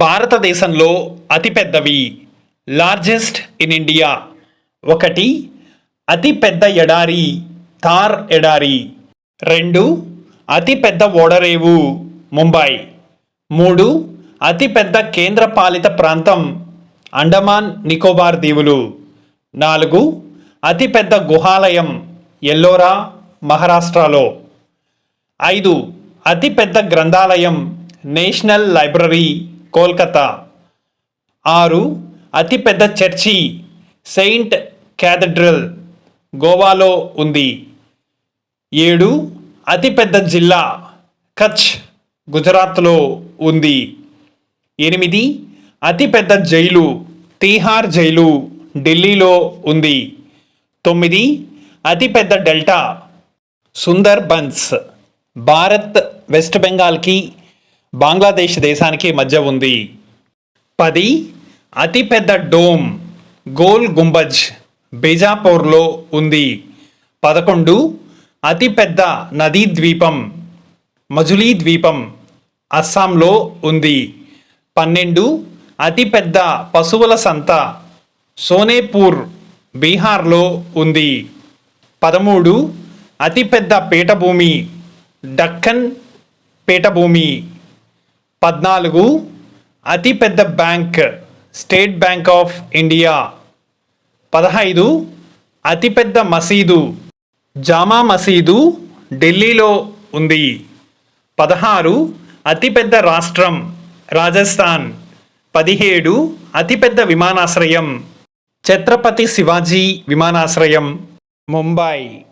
భారతదేశంలో అతిపెద్దవి. Largest in India ఒకటి అతిపెద్ద ఎడారి థార్ ఎడారి. రెండు అతిపెద్ద ఓడరేవు ముంబై. మూడు అతిపెద్ద కేంద్రపాలిత ప్రాంతం అండమాన్ నికోబార్ దీవులు. నాలుగు అతిపెద్ద గుహాలయం ఎల్లోరా మహారాష్ట్రలో. ఐదు అతిపెద్ద గ్రంథాలయం నేషనల్ లైబ్రరీ కోల్కతా. ఆరు అతిపెద్ద చర్చి సెయింట్ క్యాథడ్రల్ గోవాలో ఉంది. ఏడు అతిపెద్ద జిల్లా కచ్ గుజరాత్లో ఉంది. ఎనిమిది అతిపెద్ద జైలు తీహార్ జైలు ఢిల్లీలో ఉంది. తొమ్మిది అతిపెద్ద డెల్టా సుందర్బన్స్ భారత్ వెస్ట్ బెంగాల్కి బంగ్లాదేశ్ దేశానికి మధ్య ఉంది. పది అతిపెద్ద డోమ్ గోల్ గుంబజ్ బీజాపూర్లో ఉంది. పదకొండు అతిపెద్ద నదీ ద్వీపం మజులీ ద్వీపం అస్సాంలో ఉంది. పన్నెండు అతిపెద్ద పశువుల సంత సోనేపూర్ బీహార్లో ఉంది. పదమూడు అతిపెద్ద పీఠభూమి డక్కన్ పీఠభూమి. పద్నాలుగు అతిపెద్ద bank state bank of India. పదహైదు అతిపెద్ద మసీదు జామా మసీదు ఢిల్లీలో ఉంది. పదహారు అతిపెద్ద రాష్ట్రం రాజస్థాన్. పదిహేడు అతిపెద్ద విమానాశ్రయం ఛత్రపతి శివాజీ విమానాశ్రయం ముంబై.